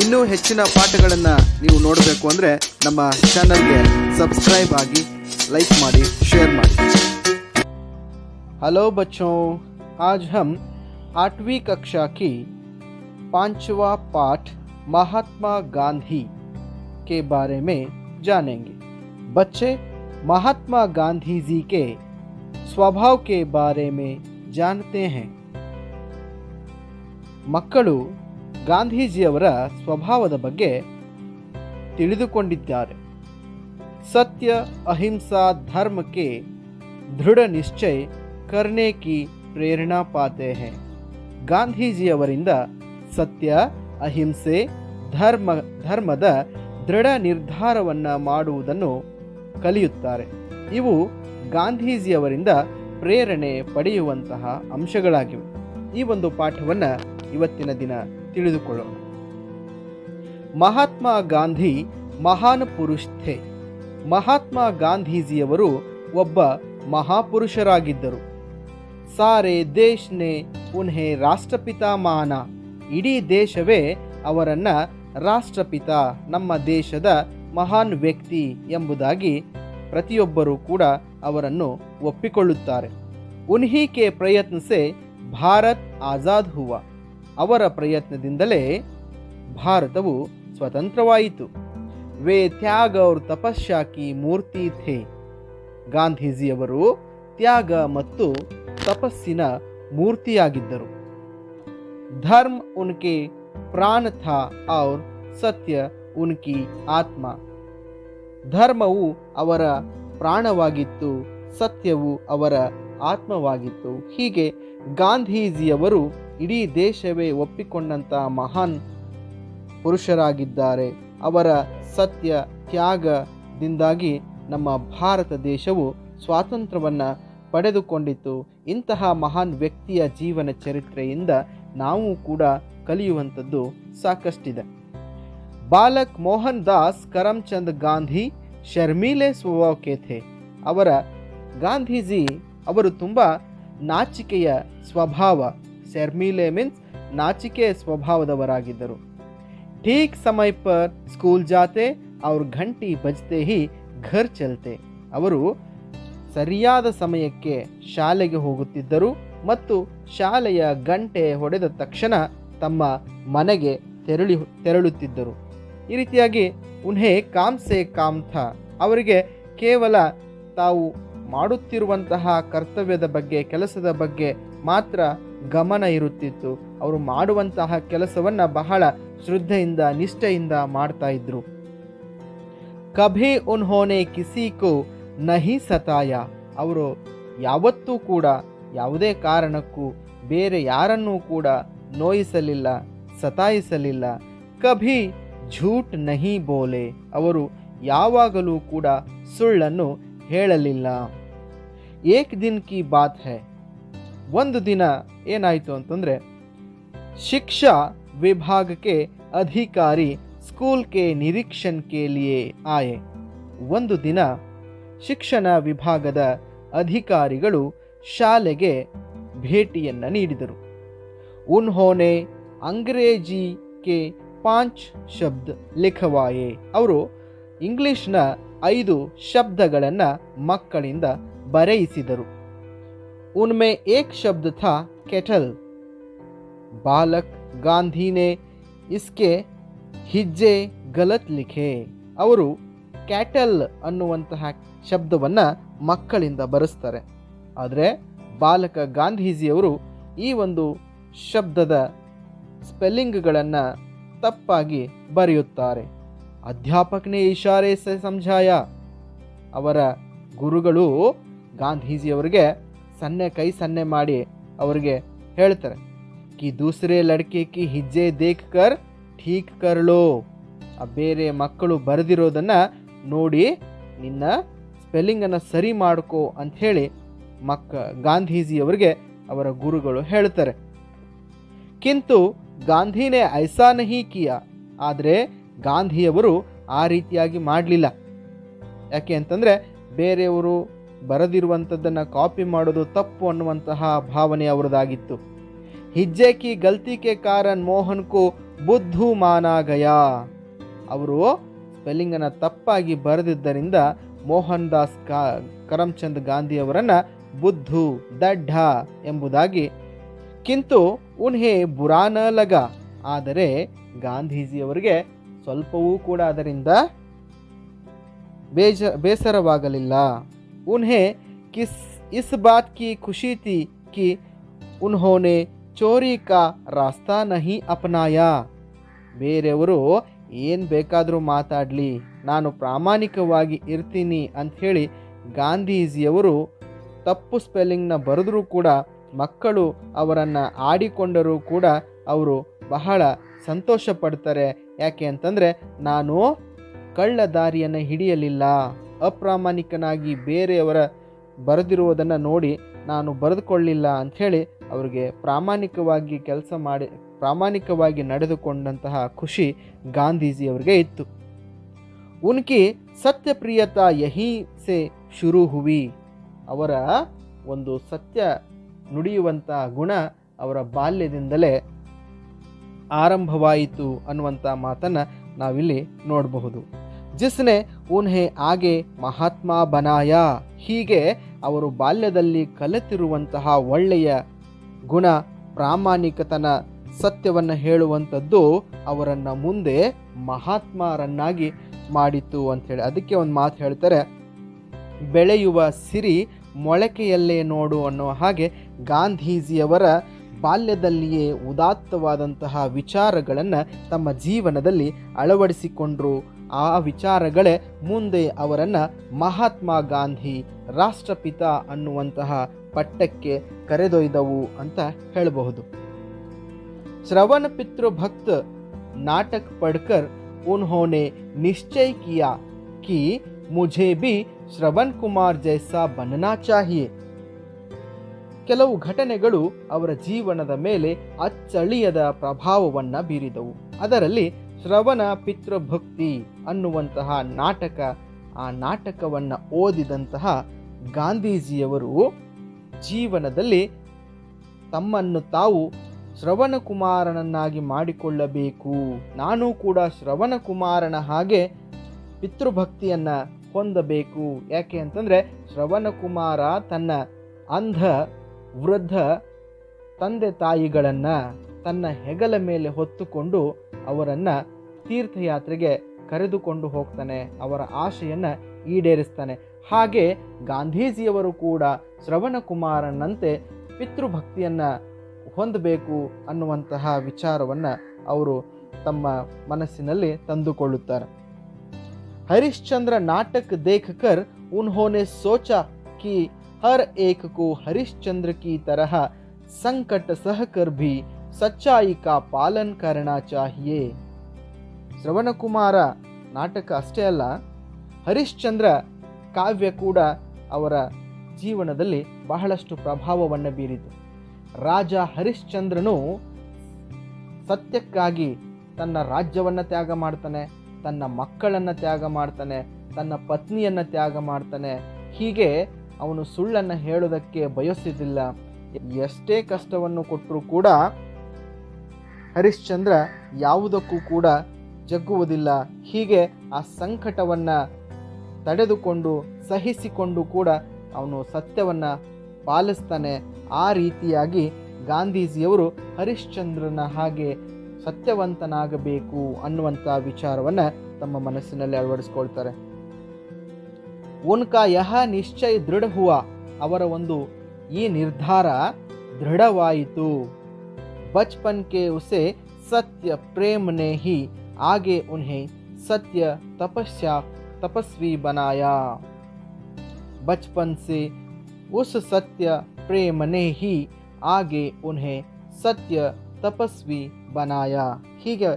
ಇನ್ನೂ ಹೆಚ್ಚಿನ ಪಾಠಗಳನ್ನು ನೀವು ನೋಡಬೇಕು ಅಂದರೆ ನಮ್ಮ ಚಾನಲ್ಗೆ ಸಬ್ಸ್ಕ್ರೈಬ್ ಆಗಿ लाइक ಮಾಡಿ शेयर ಮಾಡಿ हेलो बच्चों आज हम आठवीं कक्षा की पांचवा पाठ महात्मा गांधी के बारे में जानेंगे बच्चे महात्मा गांधी जी के स्वभाव के बारे में जानते हैं ಮಕ್ಕಳು ಗಾಂಧೀಜಿಯವರ ಸ್ವಭಾವದ ಬಗ್ಗೆ ತಿಳಿದುಕೊಂಡಿದ್ದಾರೆ. ಸತ್ಯ, ಅಹಿಂಸಾ, ಧರ್ಮಕ್ಕೆ ದೃಢ ನಿಶ್ಚಯ ಕರ್ನೆ ಪ್ರೇರಣಾ ಪಾತೆ ಹೇ. ಗಾಂಧೀಜಿಯವರಿಂದ ಸತ್ಯ, ಅಹಿಂಸೆ, ಧರ್ಮ, ಧರ್ಮದ ದೃಢ ನಿರ್ಧಾರವನ್ನು ಮಾಡುವುದನ್ನು ಕಲಿಯುತ್ತಾರೆ. ಇವು ಗಾಂಧೀಜಿಯವರಿಂದ ಪ್ರೇರಣೆ ಪಡೆಯುವಂತಹ ಅಂಶಗಳಾಗಿವೆ. ಈ ಒಂದು ಪಾಠವನ್ನು ಇವತ್ತಿನ ದಿನ ತಿಳಿದುಕೊಳ್ಳೋಣ. ಮಹಾತ್ಮ ಗಾಂಧಿ ಮಹಾನ್ ಪುರುಷ್ಥೆ ಮಹಾತ್ಮ ಗಾಂಧೀಜಿಯವರು ಒಬ್ಬ ಮಹಾಪುರುಷರಾಗಿದ್ದರು. ಸಾರೆ ದೇಶ್ನೆ ಉನ್ಹೆ ರಾಷ್ಟ್ರಪಿತ ಮಾನ. ಇಡೀ ದೇಶವೇ ಅವರನ್ನ ರಾಷ್ಟ್ರಪಿತ, ನಮ್ಮ ದೇಶದ ಮಹಾನ್ ವ್ಯಕ್ತಿ ಎಂಬುದಾಗಿ ಪ್ರತಿಯೊಬ್ಬರೂ ಕೂಡ ಅವರನ್ನು ಒಪ್ಪಿಕೊಳ್ಳುತ್ತಾರೆ. ಉನ್ಹಿ ಕೆ ಪ್ರಯತ್ನಸೆ ಭಾರತ್ ಆಜಾದ್ ಹುವ. ಅವರ ಪ್ರಯತ್ನದಿಂದಲೇ ಭಾರತವು ಸ್ವತಂತ್ರವಾಯಿತು. ವೇ ತ್ಯಾಗ ಔರ್ ತಪಸ್ಯಾ ಕಿ ಮೂರ್ತಿ ಥೇ. ಗಾಂಧೀಜಿಯವರು ತ್ಯಾಗ ಮತ್ತು ತಪಸ್ಸಿನ ಮೂರ್ತಿಯಾಗಿದ್ದರು. ಧರ್ಮ ಉನ್ಕೆ ಪ್ರಾಣ ಥಾ ಔರ್ ಸತ್ಯ ಉನ್ಕಿ ಆತ್ಮ. ಧರ್ಮವು ಅವರ ಪ್ರಾಣವಾಗಿತ್ತು, ಸತ್ಯವು ಅವರ ಆತ್ಮವಾಗಿತ್ತು. ಹೀಗೆ ಗಾಂಧೀಜಿಯವರು ಇಡೀ ದೇಶವೇ ಒಪ್ಪಿಕೊಂಡಂಥ ಮಹಾನ್ ಪುರುಷರಾಗಿದ್ದಾರೆ. ಅವರ ಸತ್ಯ, ತ್ಯಾಗದಿಂದಾಗಿ ನಮ್ಮ ಭಾರತ ದೇಶವು ಸ್ವಾತಂತ್ರ್ಯವನ್ನು ಪಡೆದುಕೊಂಡಿತು. ಇಂತಹ ಮಹಾನ್ ವ್ಯಕ್ತಿಯ ಜೀವನ ಚರಿತ್ರೆಯಿಂದ ನಾವು ಕೂಡ ಕಲಿಯುವಂಥದ್ದು ಸಾಕಷ್ಟಿದೆ. ಬಾಲಕ್ ಮೋಹನ್ ದಾಸ್, ಕರಮ್ಚಂದ್ ಗಾಂಧಿ, ಶರ್ಮೀಲೆ ಸ್ವಭಾವಕ್ಕೆ ಥೆ ಅವರ ಗಾಂಧೀಜಿ ಅವರು ತುಂಬ ನಾಚಿಕೆಯ ಸ್ವಭಾವ ಶರ್ಮಿಲೆ ಮೀನ್ಸ್ ನಾಚಿಕೆ ಸ್ವಭಾವದವರಾಗಿದ್ದರು. ಠೀಕ್ ಸಮಯ ಪರ್ ಸ್ಕೂಲ್ ಜಾತೆ, ಅವ್ರ ಘಂಟಿ ಬಜ್ತೆ ಹಿ ಘರ್ ಚಲ್ತೆ. ಅವರು ಸರಿಯಾದ ಸಮಯಕ್ಕೆ ಶಾಲೆಗೆ ಹೋಗುತ್ತಿದ್ದರು ಮತ್ತು ಶಾಲೆಯ ಗಂಟೆ ಹೊಡೆದ ತಕ್ಷಣ ತಮ್ಮ ಮನೆಗೆ ತೆರಳಿ ತೆರಳುತ್ತಿದ್ದರು. ಈ ರೀತಿಯಾಗಿ ಉನ್ಹೆ ಕಾಮ್ಸೆ ಕಾಮ್ಥ ಅವರಿಗೆ ಕೇವಲ ತಾವು ಮಾಡುತ್ತಿರುವಂತಹ ಕರ್ತವ್ಯದ ಬಗ್ಗೆ, ಕೆಲಸದ ಬಗ್ಗೆ ಮಾತ್ರ ಗಮನ ಇರುತ್ತಿತ್ತು. ಅವರು ಮಾಡುವಂತಹ ಕೆಲಸವನ್ನು ಬಹಳ ಶ್ರದ್ಧೆಯಿಂದ, ನಿಷ್ಠೆಯಿಂದ ಮಾಡ್ತಾ ಇದ್ರು. ಕಭಿ ಉನ್ಹೋನೆ ಕಿಸಿಕು ನಹಿ ಸತಾಯ. ಅವರು ಯಾವತ್ತೂ ಕೂಡ ಯಾವುದೇ ಕಾರಣಕ್ಕೂ ಬೇರೆ ಯಾರನ್ನೂ ಕೂಡ ನೋಯಿಸಲಿಲ್ಲ, ಸತಾಯಿಸಲಿಲ್ಲ. ಕಭಿ ಝೂಟ್ ನಹಿ ಬೋಲೆ. ಅವರು ಯಾವಾಗಲೂ ಕೂಡ ಸುಳ್ಳನ್ನು ಹೇಳಲಿಲ್ಲ. ಏಕ್ ದಿನ್ ಕಿ ಬಾತ್ ಹೈ. ಒಂದು ದಿನ ಏನಾಯಿತು ಅಂತಂದರೆ ಶಿಕ್ಷಾ ವಿಭಾಗಕ್ಕೆ ಅಧಿಕಾರಿ ಸ್ಕೂಲ್ ಕೆ ನಿರೀಕ್ಷಣ್ ಕೇಲಿಯೇ ಆಯೆ. ಒಂದು ದಿನ ಶಿಕ್ಷಣ ವಿಭಾಗದ ಅಧಿಕಾರಿಗಳು ಶಾಲೆಗೆ ಭೇಟಿಯನ್ನು ನೀಡಿದರು. ಉನ್ಹೋನೆ ಅಂಗ್ರೇಜಿ ಕೆ ಪಾಂಚ್ ಶಬ್ದ ಲಿಖವಾಯೆ. ಅವರು ಇಂಗ್ಲಿಷ್ನ ಐದು ಶಬ್ದಗಳನ್ನು ಮಕ್ಕಳಿಂದ ಬರೆಯಿಸಿದರು. उनमें एक शब्द था केटल बालक गांधी ने इसके ಹಿಜ್ಜೆ ಗಲತ್ ಲಿಖೆ ಅವರು ಕ್ಯಾಟಲ್ ಅನ್ನುವಂತಹ ಶಬ್ದವನ್ನು ಮಕ್ಕಳಿಂದ ಬರೆಸ್ತಾರೆ ಆದರೆ ಬಾಲಕ ಗಾಂಧೀಜಿಯವರು ಈ ಒಂದು ಶಬ್ದದ ಸ್ಪೆಲ್ಲಿಂಗ್ಗಳನ್ನು ತಪ್ಪಾಗಿ ಬರೆಯುತ್ತಾರೆ ಅಧ್ಯಾಪಕನೇ ಇಶಾರೆ ಸೆ ಸಮಜಾಯ ಅವರ ಗುರುಗಳು ಗಾಂಧೀಜಿಯವರಿಗೆ ಸನ್ನೆ ಕೈ ಸನ್ನೆ ಮಾಡಿ ಅವ್ರಿಗೆ ಹೇಳ್ತಾರೆ, ಕಿ ದೂಸರೆ ಲಡ್ಕೆ, ಕಿ ಹಿಜ್ಜೆ ದೇಖ್ ಕರ್ ಠೀಕ್ ಕರ್ಲೋ. ಆ ಬೇರೆ ಮಕ್ಕಳು ಬರೆದಿರೋದನ್ನು ನೋಡಿ ನಿನ್ನ ಸ್ಪೆಲ್ಲಿಂಗನ್ನು ಸರಿ ಮಾಡ್ಕೋ ಅಂಥೇಳಿ ಮಕ್ಕ ಗಾಂಧೀಜಿಯವರಿಗೆ ಅವರ ಗುರುಗಳು ಹೇಳ್ತಾರೆ. ಕಿಂತು ಗಾಂಧಿನೇ ಐಸಾ ನಹಿ ಕಿಯ, ಆದರೆ ಗಾಂಧಿಯವರು ಆ ರೀತಿಯಾಗಿ ಮಾಡಲಿಲ್ಲ. ಯಾಕೆ ಅಂತಂದರೆ ಬೇರೆಯವರು ಬರೆದಿರುವಂಥದ್ದನ್ನು ಕಾಪಿ ಮಾಡೋದು ತಪ್ಪು ಅನ್ನುವಂತಹ ಭಾವನೆ ಅವರದಾಗಿತ್ತು. ಹಿಜ್ಜೆ ಗಲ್ತಿಕೆ ಕಾರನ್ ಕೆ ಕಾರಣ ಮೋಹನ್ ಕು ಬುದ್ಧು ಮಾನಾಗಯ ಅವರು ಸ್ಪೆಲ್ಲಿಂಗನ್ನು ತಪ್ಪಾಗಿ ಬರೆದಿದ್ದರಿಂದ ಮೋಹನ್ ದಾಸ್ ಕಾ, ಕರಮ್ಚಂದ್ ಗಾಂಧಿಯವರನ್ನು ಬುದ್ಧು, ದಡ್ಡ ಎಂಬುದಾಗಿ. ಕಿಂತು ಉನ್ಹೆ ಬುರಾನ ಲಗ. ಆದರೆ ಗಾಂಧೀಜಿಯವರಿಗೆ ಸ್ವಲ್ಪವೂ ಕೂಡ ಅದರಿಂದ ಬೇಜ, ಬೇಸರವಾಗಲಿಲ್ಲ. ಉನ್ಹೆ किस इस बात की खुशी थी कि उन्होंने ಚೋರಿ ಕಾ ರಾಸ್ತಾ ನಹಿ ಅಪನಾಯ ಬೇರೆಯವರು ಏನು ಬೇಕಾದರೂ ಮಾತಾಡಲಿ ನಾನು ಪ್ರಾಮಾಣಿಕವಾಗಿ ಇರ್ತೀನಿ ಅಂಥೇಳಿ ಗಾಂಧೀಜಿಯವರು ತಪ್ಪು ಸ್ಪೆಲ್ಲಿಂಗ್ನ ಬರೆದರೂ ಕೂಡ ಮಕ್ಕಳು ಅವರನ್ನು ಆಡಿಕೊಂಡರೂ ಕೂಡ ಅವರು ಬಹಳ ಸಂತೋಷ ಪಡ್ತಾರೆ ಯಾಕೆ ಅಂತಂದರೆ ನಾನು ಕಳ್ಳ ದಾರಿಯನ್ನು ಹಿಡಿಯಲಿಲ್ಲ ಅಪ್ರಾಮಾಣಿಕನಾಗಿ ಬೇರೆಯವರ ಬರೆದಿರುವುದನ್ನು ನೋಡಿ ನಾನು ಬರೆದುಕೊಳ್ಳಿಲ್ಲ ಅಂಥೇಳಿ ಅವರಿಗೆ ಪ್ರಾಮಾಣಿಕವಾಗಿ ಕೆಲಸ ಮಾಡಿ, ಪ್ರಾಮಾಣಿಕವಾಗಿ ನಡೆದುಕೊಂಡಂತಹ ಖುಷಿ ಗಾಂಧೀಜಿಯವರಿಗೆ ಇತ್ತು. ಉನ್ಕಿ ಸತ್ಯಪ್ರಿಯತಾ ಯಹಿ ಸೆ ಶುರು ಹುವಿ ಅವರ ಒಂದು ಸತ್ಯ ನುಡಿಯುವಂಥ ಗುಣ ಅವರ ಬಾಲ್ಯದಿಂದಲೇ ಆರಂಭವಾಯಿತು ಅನ್ನುವಂಥ ಮಾತನ್ನು ನಾವಿಲ್ಲಿ ನೋಡಬಹುದು. ಜಿಸ್ನೆ ಉನ್ಹೆ ಆಗೆ ಮಹಾತ್ಮ ಬನಾಯ. ಹೀಗೆ ಅವರು ಬಾಲ್ಯದಲ್ಲಿ ಕಲಿತಿರುವಂತಹ ಒಳ್ಳೆಯ ಗುಣ, ಪ್ರಾಮಾಣಿಕತನ, ಸತ್ಯವನ್ನು ಹೇಳುವಂಥದ್ದು ಅವರನ್ನು ಮುಂದೆ ಮಹಾತ್ಮರನ್ನಾಗಿ ಮಾಡಿತು ಅಂಥೇಳಿ. ಅದಕ್ಕೆ ಒಂದು ಮಾತು ಹೇಳ್ತಾರೆ, ಬೆಳೆಯುವ ಸಿರಿ ಮೊಳಕೆಯಲ್ಲೇ ನೋಡು ಅನ್ನೋ ಹಾಗೆ ಗಾಂಧೀಜಿಯವರ ಬಾಲ್ಯದಲ್ಲಿಯೇ ಉದಾತ್ತವಾದಂತಹ ವಿಚಾರಗಳನ್ನು ತಮ್ಮ ಜೀವನದಲ್ಲಿ ಅಳವಡಿಸಿಕೊಂಡ್ರು. ಆ ವಿಚಾರಗಳೇ ಮುಂದೆ ಅವರನ್ನು ಮಹಾತ್ಮ ಗಾಂಧಿ ರಾಷ್ಟ್ರಪಿತ ಅನ್ನುವಂತಹ ಪಟ್ಟಕ್ಕೆ ಕರೆದೊಯ್ದವು ಅಂತ ಹೇಳಬಹುದು श्रवण पितृ भक्त नाटक पढ़कर उन्होंने निश्चय किया कि मुझे भी ಶ್ರವಣ್ ಕುಮಾರ್ ಜೈಸಾ ಬನ್ನನಾ ಚಾಹಿಯೆ ಕೆಲವು ಘಟನೆಗಳು ಅವರ ಜೀವನದ ಮೇಲೆ ಅಚ್ಚಳಿಯದ ಪ್ರಭಾವವನ್ನು ಬೀರಿದವು ಅದರಲ್ಲಿ ಶ್ರವಣ ಪಿತೃಭಕ್ತಿ ಅನ್ನುವಂತಹ ನಾಟಕ, ಆ ನಾಟಕವನ್ನು ಓದಿದಂತಹ ಗಾಂಧೀಜಿಯವರು ಜೀವನದಲ್ಲಿ ತಮ್ಮನ್ನು ತಾವು ಶ್ರವಣ ಕುಮಾರನನ್ನಾಗಿ ಮಾಡಿಕೊಳ್ಳಬೇಕು. ನಾನು ಕೂಡ ಶ್ರವಣ ಕುಮಾರನ ಹಾಗೆ ಪಿತೃಭಕ್ತಿಯನ್ನು ಹೊಂದಬೇಕು. ಯಾಕೆ ಅಂತಂದರೆ ಶ್ರವಣ ಕುಮಾರ ತನ್ನ ಅಂಧ, ವೃದ್ಧ ತಂದೆ ತಾಯಿಗಳನ್ನು ತನ್ನ ಹೆಗಲ ಮೇಲೆ ಹೊತ್ತುಕೊಂಡು ಅವರನ್ನು ತೀರ್ಥಯಾತ್ರೆಗೆ ಕರೆದುಕೊಂಡು ಹೋಗ್ತಾನೆ. ಅವರ ಆಶೆಯನ್ನು ಈಡೇರಿಸ್ತಾನೆ. ಹಾಗೆ ಗಾಂಧೀಜಿಯವರು ಕೂಡ ಶ್ರವಣಕುಮಾರನಂತೆ ಪಿತೃಭಕ್ತಿಯನ್ನು ಹೊಂದಬೇಕು ಅನ್ನುವಂತಹ ವಿಚಾರವನ್ನು ಅವರು ತಮ್ಮ ಮನಸ್ಸಿನಲ್ಲಿ ತಂದುಕೊಳ್ಳುತ್ತಾರೆ. ಹರಿಶ್ಚಂದ್ರ ನಾಟಕ ದೇಖಕರ್ ಉನ್ಹೋನೆ ಸೋಚಾ ಕಿ ಹರ್ ಏಕಕು ಹರಿಶ್ಚಂದ್ರ ಕಿ ತರಹ ಸಂಕಟ ಸಹಕರ್ ಭಿ ಸಚ್ಚಾಯಿ ಕಾ ಪಾಲನ್ ಕರಣ ಚಾಹಿಯೇ. ಶ್ರವಣಕುಮಾರ ನಾಟಕ ಅಷ್ಟೇ ಅಲ್ಲ, ಹರಿಶ್ಚಂದ್ರ ಕಾವ್ಯ ಕೂಡ ಅವರ ಜೀವನದಲ್ಲಿ ಬಹಳಷ್ಟು ಪ್ರಭಾವವನ್ನು ಬೀರಿತು. ರಾಜ ಹರಿಶ್ಚಂದ್ರನು ಸತ್ಯಕ್ಕಾಗಿ ತನ್ನ ರಾಜ್ಯವನ್ನು ತ್ಯಾಗ ಮಾಡ್ತಾನೆ, ತನ್ನ ಮಕ್ಕಳನ್ನು ತ್ಯಾಗ ಮಾಡ್ತಾನೆ, ತನ್ನ ಪತ್ನಿಯನ್ನು ತ್ಯಾಗ ಮಾಡ್ತಾನೆ. ಹೀಗೆ ಅವನು ಸುಳ್ಳನ್ನು ಹೇಳೋದಕ್ಕೆ ಬಯಸಿದ್ದಿಲ್ಲ. ಎಷ್ಟೇ ಕಷ್ಟವನ್ನು ಕೊಟ್ಟರೂ ಕೂಡ ಹರಿಶ್ಚಂದ್ರ ಯಾವುದಕ್ಕೂ ಕೂಡ ಜಗ್ಗುವುದಿಲ್ಲ. ಹೀಗೆ ಆ ಸಂಕಟವನ್ನು ತಡೆದುಕೊಂಡು, ಸಹಿಸಿಕೊಂಡು ಕೂಡ ಅವನು ಸತ್ಯವನ್ನು ಪಾಲಿಸ್ತಾನೆ. ಆ ರೀತಿಯಾಗಿ ಗಾಂಧೀಜಿಯವರು ಹರಿಶ್ಚಂದ್ರನ ಹಾಗೆ ಸತ್ಯವಂತನಾಗಬೇಕು ಅನ್ನುವಂಥ ವಿಚಾರವನ್ನು ತಮ್ಮ ಮನಸ್ಸಿನಲ್ಲಿ ಅಳವಡಿಸ್ಕೊಳ್ತಾರೆ. ಉನ್ಕಾ ಯಹ ನಿಶ್ಚಯ ದೃಢ ಹುವ ಅವರ ಒಂದು ಈ ನಿರ್ಧಾರ ದೃಢವಾಯಿತು. बचपन के उसे सत्य प्रेम ने ही आगे उन्हें सत्य तपस्या, तपस्वी बनाया। बचपन से उस सत्य प्रेम ने ही ಸತ್ಯ ತಪಸ್ವಿ ಬನಾಯ ಹೀಗೆ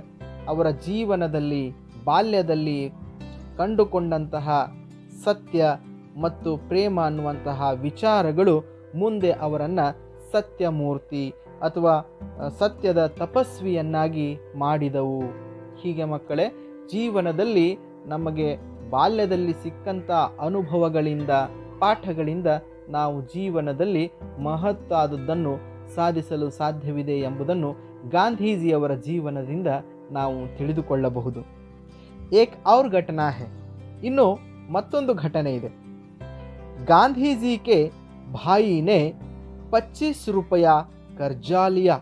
ಅವರ ಜೀವನದಲ್ಲಿ, ಬಾಲ್ಯದಲ್ಲಿ ಕಂಡುಕೊಂಡಂತಹ ಸತ್ಯ ಮತ್ತು ಪ್ರೇಮ ಅನ್ನುವಂತಹ ವಿಚಾರಗಳು ಮುಂದೆ ಅವರನ್ನು ಸತ್ಯಮೂರ್ತಿ ಅಥವಾ ಸತ್ಯದ ತಪಸ್ವಿಯನ್ನಾಗಿ ಮಾಡಿದವು. ಹೀಗೆ ಮಕ್ಕಳೇ, ಜೀವನದಲ್ಲಿ ನಮಗೆ ಬಾಲ್ಯದಲ್ಲಿ ಸಿಕ್ಕಂಥ ಅನುಭವಗಳಿಂದ, ಪಾಠಗಳಿಂದ ನಾವು ಜೀವನದಲ್ಲಿ ಮಹತ್ತಾದದ್ದನ್ನು ಸಾಧಿಸಲು ಸಾಧ್ಯವಿದೆ ಎಂಬುದನ್ನು ಗಾಂಧೀಜಿಯವರ ಜೀವನದಿಂದ ನಾವು ತಿಳಿದುಕೊಳ್ಳಬಹುದು. ಏಕ್ ಅವ್ರ ಘಟನಾ ಹೇ. ಇನ್ನು ಮತ್ತೊಂದು ಘಟನೆ ಇದೆ. ಗಾಂಧೀಜಿಕೆ ಭಾಯಿನೇ ಪಚ್ಚೀಸ್ ರೂಪಾಯ ಕರ್ಜಾಲಿಯ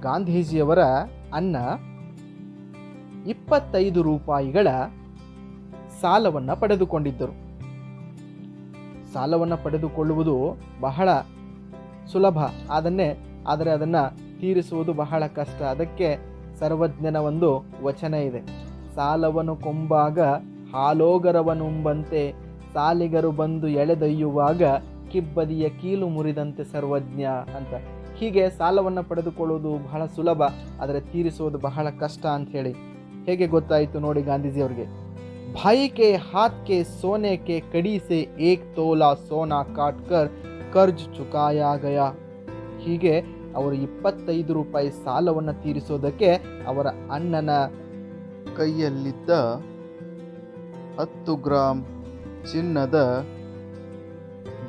ಗಾಂಧೀಜಿಯವರ ಅನ್ನ ಇಪ್ಪತ್ತೈದು ರೂಪಾಯಿಗಳ ಸಾಲವನ್ನು ಪಡೆದುಕೊಂಡಿದ್ದರು. ಸಾಲವನ್ನು ಪಡೆದುಕೊಳ್ಳುವುದು ಬಹಳ ಸುಲಭ. ಅದನ್ನೇ, ಆದರೆ ಅದನ್ನು ತೀರಿಸುವುದು ಬಹಳ ಕಷ್ಟ. ಅದಕ್ಕೆ ಸರ್ವಜ್ಞನ ಒಂದು ವಚನ ಇದೆ. ಸಾಲವನ್ನು ಕೊಂಬಾಗ ಹಾಲೋಗರವನುಂಬಂತೆ ಸಾಲಿಗರು ಬಂದು ಎಳೆದೊಯ್ಯುವಾಗ ಕಿಬ್ಬದಿಯ ಕೀಲು ಮುರಿದಂತೆ ಸರ್ವಜ್ಞ ಅಂತ. ಹೀಗೆ ಸಾಲವನ್ನು ಪಡೆದುಕೊಳ್ಳುವುದು ಬಹಳ ಸುಲಭ, ಆದರೆ ತೀರಿಸುವುದು ಬಹಳ ಕಷ್ಟ ಅಂತ ಹೇಳಿ. ಹೇಗೆ ಗೊತ್ತಾಯಿತು ನೋಡಿ ಗಾಂಧೀಜಿಯವರಿಗೆ. ಭಾಯಿಕೆ, ಹಾತ್ಕೆ ಹಾತ್ ಕೆ ಸೋನೆ ಕೆ ಕಡಿ ಸೆ ಏಕ್ ತೋಲಾ, ಸೋನಾ, ಕಾಟ್ಕರ್, ಕರ್ಜ್ ಚುಕಾಯ, ಗಯ. ಹೀಗೆ ಅವರು ಇಪ್ಪತ್ತೈದು ರೂಪಾಯಿ ಸಾಲವನ್ನು ತೀರಿಸೋದಕ್ಕೆ ಅವರ ಅಣ್ಣನ ಕೈಯಲ್ಲಿದ್ದ ಹತ್ತು ಗ್ರಾಮ್ ಚಿನ್ನದ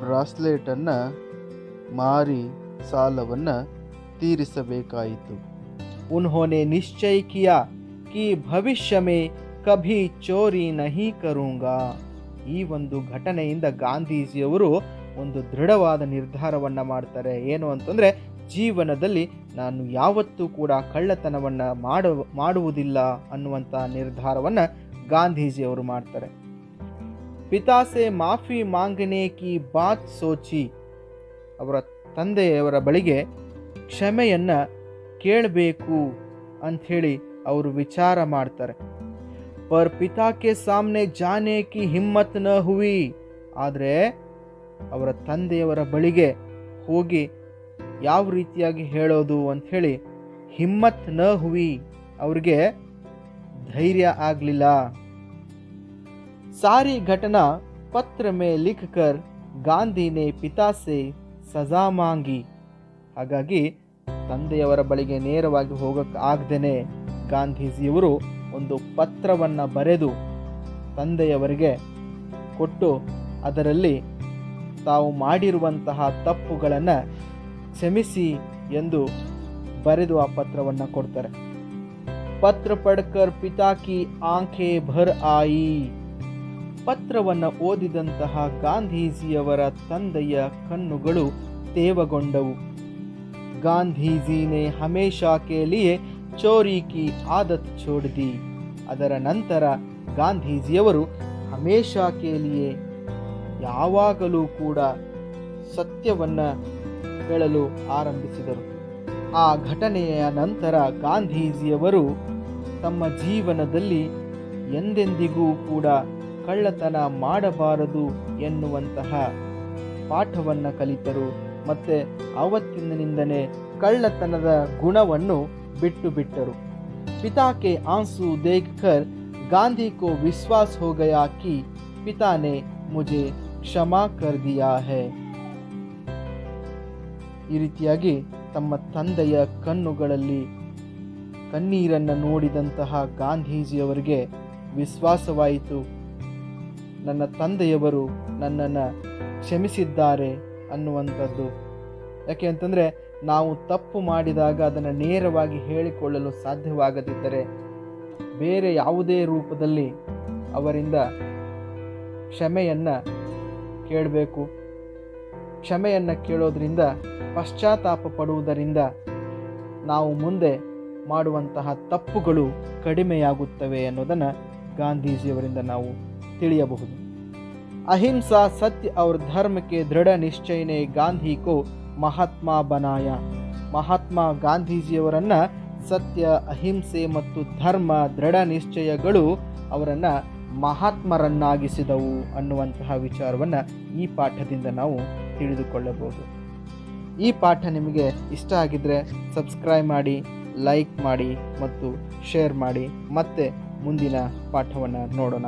ಬ್ರಾಸ್ಲೆಟನ್ನು ಮಾರಿ ಸಾಲವನ್ನು ತೀರಿಸಬೇಕಾಯಿತು. ಉನ್ಹೋನೆ ನಿಶ್ಚಯ ಕಿಯಾ, ಕಿ ಭವಿಷ್ಯ ಮೇ ಕಭಿ ಚೋರಿ ನಹಿ ಕರುಂಗಾ. ಈ ಒಂದು ಘಟನೆಯಿಂದ ಗಾಂಧೀಜಿಯವರು ಒಂದು ದೃಢವಾದ ನಿರ್ಧಾರವನ್ನು ಮಾಡ್ತಾರೆ. ಏನು ಅಂತಂದರೆ, ಜೀವನದಲ್ಲಿ ನಾನು ಯಾವತ್ತೂ ಕೂಡ ಕಳ್ಳತನವನ್ನು ಮಾಡು ಮಾಡುವುದಿಲ್ಲ ಅನ್ನುವಂಥ ನಿರ್ಧಾರವನ್ನು ಗಾಂಧೀಜಿಯವರು ಮಾಡ್ತಾರೆ. ಪಿತಾಸೆ ಮಾಫಿ ಮಾಂಗನೆ ಕಿ ಬಾತ್ ಸೋಚಿ. ಅವರ ತಂದೆಯವರ ಬಳಿಗೆ ಕ್ಷಮೆಯನ್ನು ಕೇಳಬೇಕು ಅಂಥೇಳಿ ಅವರು ವಿಚಾರ ಮಾಡ್ತಾರೆ. ಪರ್ ಪಿತಾ ಕೆ ಸಾಮ್ನೆ ಜಾನೆ ಕಿ ಹಿಮ್ಮತ್ನ ಹುವಿ. ಆದರೆ ಅವರ ತಂದೆಯವರ ಬಳಿಗೆ ಹೋಗಿ ಯಾವ ರೀತಿಯಾಗಿ ಹೇಳೋದು ಅಂಥೇಳಿ ಹಿಮ್ಮತ್ನ ಹುವಿ. ಅವ್ರಿಗೆ ಧೈರ್ಯ ಆಗಲಿಲ್ಲ. ಸಾರಿ घटना पत्र में लिखकर ಗಾಂಧಿ ಗಾಂಧಿನೇ ಪಿತಾ से ಸಜಾ ಮಾಂಗಿ. ಹಾಗಾಗಿ ತಂದೆಯವರ ಬಳಿಗೆ ನೇರವಾಗಿ ಹೋಗಕ್ಕೆ ಆಗದೇನೆ ಗಾಂಧೀಜಿಯವರು ಒಂದು ಪತ್ರವನ್ನು ಬರೆದು ತಂದೆಯವರಿಗೆ ಕೊಟ್ಟು ಅದರಲ್ಲಿ ತಾವು ಮಾಡಿರುವಂತಹ ತಪ್ಪುಗಳನ್ನು ಕ್ಷಮಿಸಿ ಎಂದು ಬರೆದು ಆ ಪತ್ರವನ್ನು ಕೊಡ್ತಾರೆ. ಪತ್ರ ಪಡ್ಕರ್ ಪಿತಾಕಿ ಆಂಖೆ ಭರ್ ಆಯಿ. ಪತ್ರವನ್ನು ಓದಿದಂತಹ ಗಾಂಧೀಜಿಯವರ ತಂದೆಯ ಕಣ್ಣುಗಳು ತೇವಗೊಂಡವು. ಗಾಂಧೀಜಿನೇ ಹಮೇಶಾ ಕೇಳಿಯೇ ಚೋರಿಕಿ ಆದತ್ ಚೋಡ್ದಿ ಅದರ ನಂತರ ಗಾಂಧೀಜಿಯವರು ಹಮೇಶಾ ಕೇಳಿಯೇ ಯಾವಾಗಲೂ ಕೂಡ ಸತ್ಯವನ್ನ ಹೇಳಲು ಆರಂಭಿಸಿದರು. ಆ ಘಟನೆಯ ನಂತರ ಗಾಂಧೀಜಿಯವರು ತಮ್ಮ ಜೀವನದಲ್ಲಿ ಎಂದೆಂದಿಗೂ ಕೂಡ ಕಳ್ಳತನ ಮಾಡಬಾರದು ಎನ್ನುವಂತಹ ಪಾಠವನ್ನು ಕಲಿತರು. ಮತ್ತೆ ಅವತ್ತಿನಿಂದನೇ ಕಳ್ಳತನದ ಗುಣವನ್ನು ಬಿಟ್ಟು ಬಿಟ್ಟರು. ಪಿತಾಕೆ ಆಂಸು ದೇಖ್ಕರ್ ಗಾಂಧಿ ಕೋ ವಿಶ್ವಾಸ ಹೋ ಕಿ, ಪಿತಾನೆ ಮುಜೆ ಕ್ಷಮಾ ಕರ್ ದಿಯಾ ಹೇ. ಈ ರೀತಿಯಾಗಿ ತಮ್ಮ ತಂದೆಯ ಕಣ್ಣುಗಳಲ್ಲಿ ಕಣ್ಣೀರನ್ನು ನೋಡಿದಂತಹ ಗಾಂಧೀಜಿಯವರಿಗೆ ವಿಶ್ವಾಸವಾಯಿತು. ನನ್ನ ತಂದೆಯವರು ನನ್ನನ್ನು ಕ್ಷಮಿಸಿದ್ದಾರೆ ಅನ್ನುವಂಥದ್ದು. ಯಾಕೆ ಅಂತಂದರೆ ನಾವು ತಪ್ಪು ಮಾಡಿದಾಗ ಅದನ್ನು ನೇರವಾಗಿ ಹೇಳಿಕೊಳ್ಳಲು ಸಾಧ್ಯವಾಗದಿದ್ದರೆ ಬೇರೆ ಯಾವುದೇ ರೂಪದಲ್ಲಿ ಅವರಿಂದ ಕ್ಷಮೆಯನ್ನು ಕೇಳಬೇಕು. ಕ್ಷಮೆಯನ್ನು ಕೇಳೋದರಿಂದ ಪಶ್ಚಾತ್ತಾಪ ಪಡುವುದರಿಂದ ನಾವು ಮುಂದೆ ಮಾಡುವಂತಹ ತಪ್ಪುಗಳು ಕಡಿಮೆಯಾಗುತ್ತವೆ ಅನ್ನೋದನ್ನು ಗಾಂಧೀಜಿಯವರಿಂದ ನಾವು ತಿಳಿಯಬಹುದು ಅಹಿಂಸಾ ಸತ್ಯ और धर्म के दृढ़ निश्चय ने ಗಾಂಧಿ ಕೋ ಮಹಾತ್ಮ ಬನಾಯ ಮಹಾತ್ಮ ಗಾಂಧೀಜಿಯವರನ್ನ ಸತ್ಯ ಅಹಿಂಸೆ ಮತ್ತು ಧರ್ಮ ದೃಢ ನಿಶ್ಚಯಗಳು ಅವರನ್ನ ಮಹಾತ್ಮರನ್ನಾಗಿಸಿದವು ಅನ್ನುವಂತಹ ವಿಚಾರವನ್ನು ಈ ಪಾಠದಿಂದ ನಾವು ತಿಳಿದುಕೊಳ್ಳಬಹುದು ಈ ಪಾಠ ನಿಮಗೆ ಇಷ್ಟ ಆಗಿದ್ರೆ ಸಬ್ಸ್ಕ್ರೈಬ್ ಮಾಡಿ ಲೈಕ್ ಮಾಡಿ ಮತ್ತು ಶೇರ್ ಮಾಡಿ ಮತ್ತೆ ಮುಂದಿನ ಪಾಠವನ್ನು ನೋಡೋಣ